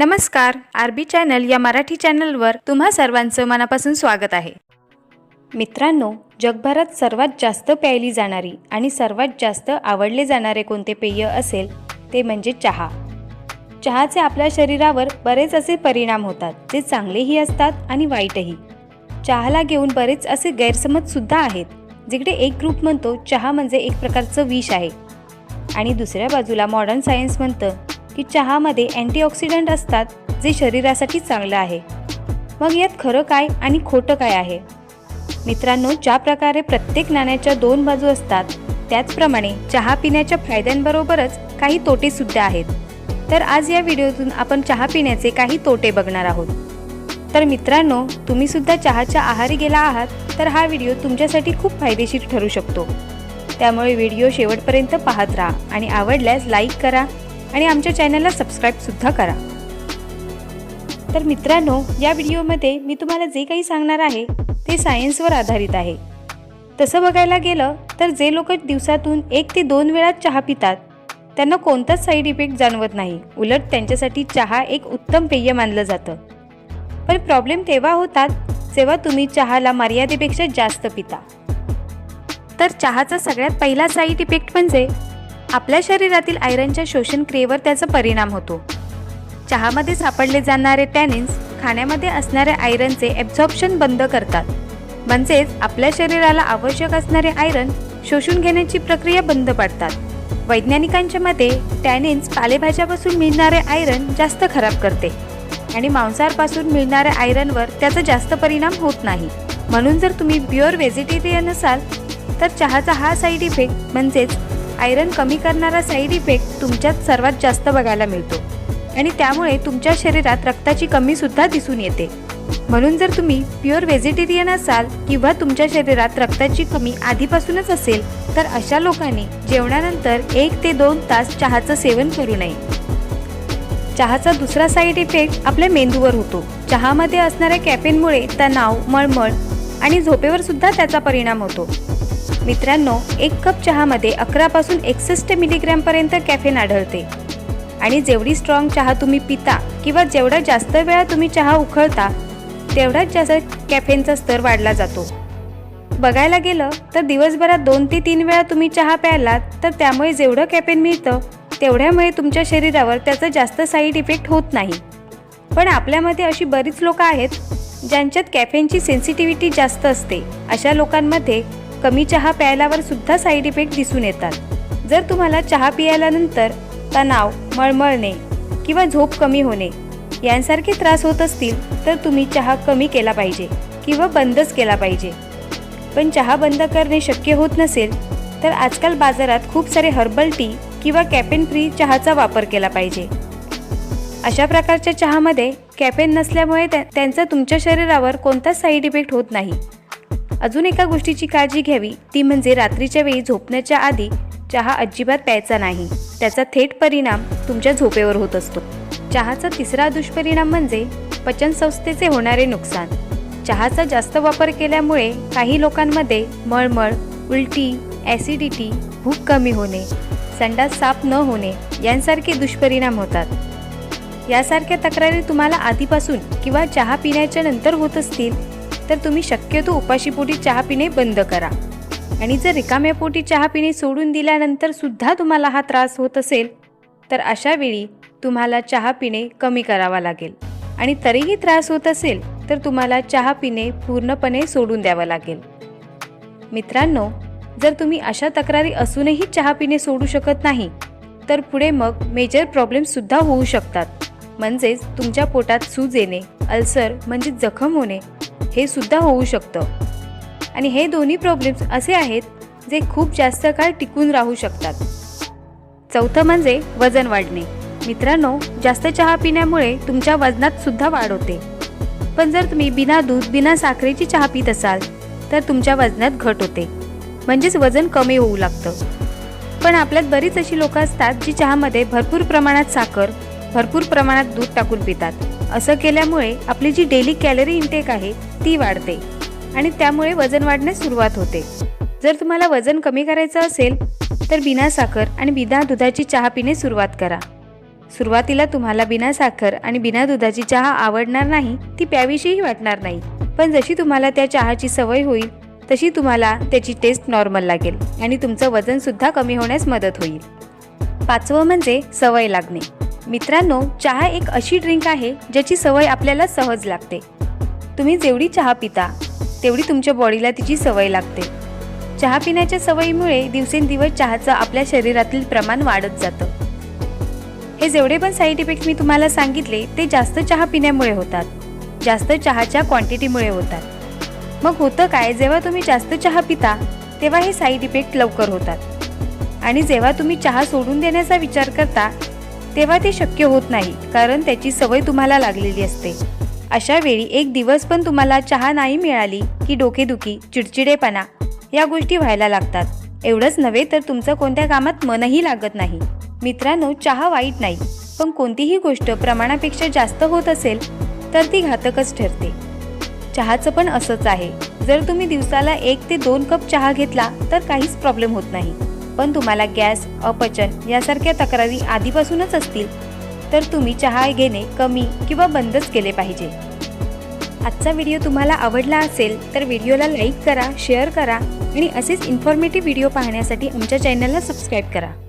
नमस्कार R B channel या मराठी चॅनलवर तुम्हा सर्वांचं मनापासून स्वागत आहे. मित्रांनो जगभरात सर्वात जास्त प्यायली जाणारी आणि सर्वात जास्त आवडले जाणारे कोणते पेय असेल ते म्हणजे चहा. चहाचे आपल्या शरीरावर बरेच असे परिणाम होतात जे चांगलेही असतात आणि वाईटही. चहाला घेऊन बरेच असे गैरसमजसुद्धा आहेत जिकडे एक ग्रुप म्हणतो चहा म्हणजे एक प्रकारचं विष आहे. आणि दुसऱ्या बाजूला मॉडर्न सायन्स म्हणतं की चहामध्ये अँटीऑक्सिडंट असतात जे शरीरासाठी चांगलं आहे. मग यात खरं काय आणि खोटं काय आहे? मित्रांनो ज्या प्रकारे प्रत्येक नाण्याच्या दोन बाजू असतात त्याचप्रमाणे चहा पिण्याच्या फायद्यांबरोबरच काही तोटेसुद्धा आहेत. तर आज या व्हिडिओतून आपण चहा पिण्याचे काही तोटे बघणार आहोत. तर मित्रांनो तुम्हीसुद्धा चहाच्या आहारी गेला आहात तर हा व्हिडिओ तुमच्यासाठी खूप फायदेशीर ठरू शकतो. त्यामुळे व्हिडिओ शेवटपर्यंत पाहत राहा आणि आवडल्यास लाईक करा आणि आमच्या चॅनलला सबस्क्राईबसुद्धा करा. तर मित्रांनो या व्हिडिओमध्ये मी तुम्हाला जे काही सांगणार आहे ते सायन्सवर आधारित आहे. तसं बघायला गेलं तर जे लोक दिवसातून एक ते दोन वेळा चहा पितात त्यांना कोणताच साईड इफेक्ट जाणवत नाही. उलट त्यांच्यासाठी चहा एक उत्तम पेय मानलं जातं. पण प्रॉब्लेम तेव्हा होतात जेव्हा तुम्ही चहाला मर्यादेपेक्षा जास्त पिता. तर चहाचा सगळ्यात पहिला साईड इफेक्ट म्हणजे आपल्या शरीरातील आयरनच्या शोषण क्रियेवर त्याचा परिणाम होतो. चहामध्ये सापडले जाणारे टॅनिन्स खाण्यामध्ये असणाऱ्या आयरनचे ॲब्झॉर्प्शन बंद करतात. म्हणजेच आपल्या शरीराला आवश्यक असणारे आयरन शोषून घेण्याची प्रक्रिया बंद पाडतात. वैज्ञानिकांच्या मते टॅनिन्स पालेभाज्यापासून मिळणारे आयरन जास्त खराब करते आणि मांसाहारपासून मिळणाऱ्या आयरनवर त्याचा जास्त परिणाम होत नाही. म्हणून जर तुम्ही प्युअर व्हेजिटेरियन असाल तर चहाचा हा साईड इफेक्ट म्हणजेच आयरन कमी करणारा साईड इफेक्ट तुमच्यात सर्वात जास्त बघायला मिळतो. आणि त्यामुळे तुमच्या शरीरात रक्ताची कमीसुद्धा दिसून येते. म्हणून जर तुम्ही प्युअर व्हेजिटेरियन असाल किंवा तुमच्या शरीरात रक्ताची कमी आधीपासूनच असेल तर अशा लोकांनी जेवणानंतर एक ते दोन तास चहाचं सेवन करू नये. चहाचा दुसरा साईड इफेक्ट आपल्या मेंदूवर होतो. चहामध्ये असणाऱ्या कॅफेनमुळे तणाव मळमळ आणि झोपेवर सुद्धा त्याचा परिणाम होतो. मित्रांनो एक कप चहामध्ये अकरापासून एकसष्ट मिलीग्रॅमपर्यंत कॅफेन आढळते. आणि जेवढी स्ट्रॉंग चहा तुम्ही पिता किंवा जेवढा जास्त वेळा तुम्ही चहा उखळता तेवढाच जास्त कॅफेनचा स्तर वाढला जातो. बघायला गेलं तर दिवसभरात दोन ते तीन वेळा तुम्ही चहा प्यायलात तर त्यामुळे जेवढं कॅफेन मिळतं तेवढ्यामुळे तुमच्या शरीरावर त्याचा जास्त साईड इफेक्ट होत नाही. पण आपल्यामध्ये अशी बरीच लोकं आहेत ज्यांच्यात कॅफेनची सेन्सिटिव्हिटी जास्त असते. अशा लोकांमध्ये कमी चहा प्यायल्यावर सुद्धा साईड इफेक्ट दिसून येतात. जर तुम्हाला चहा पियाल्यानंतर तणाव मळमळणे किंवा झोप कमी होणे यांसारखे त्रास होत असतील तर तुम्ही चहा कमी केला पाहिजे किंवा बंदच केला पाहिजे. पण चहा बंद करणे शक्य होत नसेल तर आजकाल बाजारात खूप सारे हर्बल टी किंवा कॅफेन फ्री चहाचा वापर केला पाहिजे. अशा प्रकारच्या चहामध्ये कॅफेन नसल्यामुळे त्यांचा तुमच्या शरीरावर कोणताच साईड इफेक्ट होत नाही. अजून एका गोष्टीची काळजी घ्यावी ती म्हणजे रात्रीच्या वेळी झोपण्याच्या आधी चहा अजिबात प्यायचा नाही. त्याचा थेट परिणाम तुमच्या झोपेवर होत असतो. चहाचा तिसरा दुष्परिणाम म्हणजे पचनसंस्थेचे होणारे नुकसान. चहाचा जास्त वापर केल्यामुळे काही लोकांमध्ये मळमळ उलटी ॲसिडिटी भूक कमी होणे संडास साफ न होणे यांसारखे दुष्परिणाम होतात. यासारख्या तक्रारी तुम्हाला आधीपासून किंवा चहा पिण्याच्या नंतर होत असतील तर तुम्ही शक्यतो उपाशीपोटी चहा पिणे बंद करा. आणि जर रिकाम्या पोटी चहा पिणे सोडून दिल्यानंतर सुद्धा तुम्हाला हा त्रास होत असेल तर अशा वेळी तुम्हाला चहा पिणे कमी करावा लागेल. आणि तरीही त्रास होत असेल तर तुम्हाला चहा पिणे पूर्णपणे सोडून द्यावं लागेल. मित्रांनो जर तुम्ही अशा तक्रारी असूनही चहा पिणे सोडू शकत नाही तर पुढे मग मेजर प्रॉब्लेमसुद्धा होऊ शकतात. म्हणजेच तुमच्या पोटात सूज येणे अल्सर म्हणजे जखम होणे हे सुद्धा होऊ शकतं. आणि हे दोन्ही प्रॉब्लेम्स असे आहेत जे खूप जास्त काळ टिकून राहू शकतात. चौथं म्हणजे वजन वाढणे. मित्रांनो जास्त चहा पिण्यामुळे तुमच्या वजनात सुद्धा वाढ होते. पण जर तुम्ही बिना दूध बिना साखरेची चहा पित असाल तर तुमच्या वजनात घट होते. म्हणजेच वजन कमी होऊ लागतं. पण आपल्यात बरीच अशी लोकं असतात जी चहामध्ये भरपूर प्रमाणात साखर भरपूर प्रमाणात दूध टाकून पितात. असं केल्यामुळे आपली जी डेली कॅलरी इंटेक आहे ती वाढते आणि त्यामुळे वजन वाढण्यास सुरुवात होते. जर तुम्हाला वजन कमी करायचं असेल तर बिना साखर आणि बिना दुधाची चहा पिणे सुरुवात करा. सुरुवातीला तुम्हाला बिना साखर आणि बिना दुधाची चहा आवडणार नाही ती प्यावीशीही वाटणार नाही. पण जशी तुम्हाला त्या चहाची सवय होईल तशी तुम्हाला त्याची टेस्ट नॉर्मल लागेल आणि तुमचं वजनसुद्धा कमी होण्यास मदत होईल. पाचवं म्हणजे सवय लागणे. मित्रांनो चहा एक अशी ड्रिंक आहे ज्याची सवय आपल्याला सहज लागते. तुम्ही जेवढी चहा पिता तेवढी तुमच्या बॉडीला तिची सवय लागते. चहा पिण्याच्या सवयीमुळे दिवसेंदिवस चहाचं आपल्या शरीरातील प्रमाण वाढत जातं. हे जेवढे पण साईड इफेक्ट मी तुम्हाला सांगितले ते जास्त चहा पिण्यामुळे होतात. जास्त चहाच्या क्वांटिटीमुळे होतात. मग होतं काय जेव्हा तुम्ही जास्त चहा पिता तेव्हा हे साईड इफेक्ट लवकर होतात. आणि जेव्हा तुम्ही चहा सोडून देण्याचा विचार करता तेव्हा ते शक्य होत नाही कारण त्याची सवय तुम्हाला लागलेली असते. अशा वेळी एक दिवस पण तुम्हाला चहा नाही मिळाली की डोकेदुखी चिडचिडेपणा या गोष्टी व्हायला लागतात. एवढंच नव्हे तर तुमचं कोणत्या कामात मनही लागत नाही. मित्रांनो चहा वाईट नाही पण कोणतीही गोष्ट प्रमाणापेक्षा जास्त होत असेल तर ती घातकच ठरते. चहाचं पण असंच आहे. जर तुम्ही दिवसाला एक ते दोन कप चहा घेतला तर काहीच प्रॉब्लेम होत नाही. पण तुम्हाला गॅस अपचन यासारख्या तक्रारी आधीपासूनच असतील तर तुम्ही चहा घेणे कमी किंवा बंदच केले पाहिजे. आजचा व्हिडिओ तुम्हाला आवडला असेल तर व्हिडिओला लाईक करा शेअर करा आणि असेच इन्फॉर्मेटिव्ह व्हिडिओ पाहण्यासाठी आमच्या चॅनलला सबस्क्राईब करा.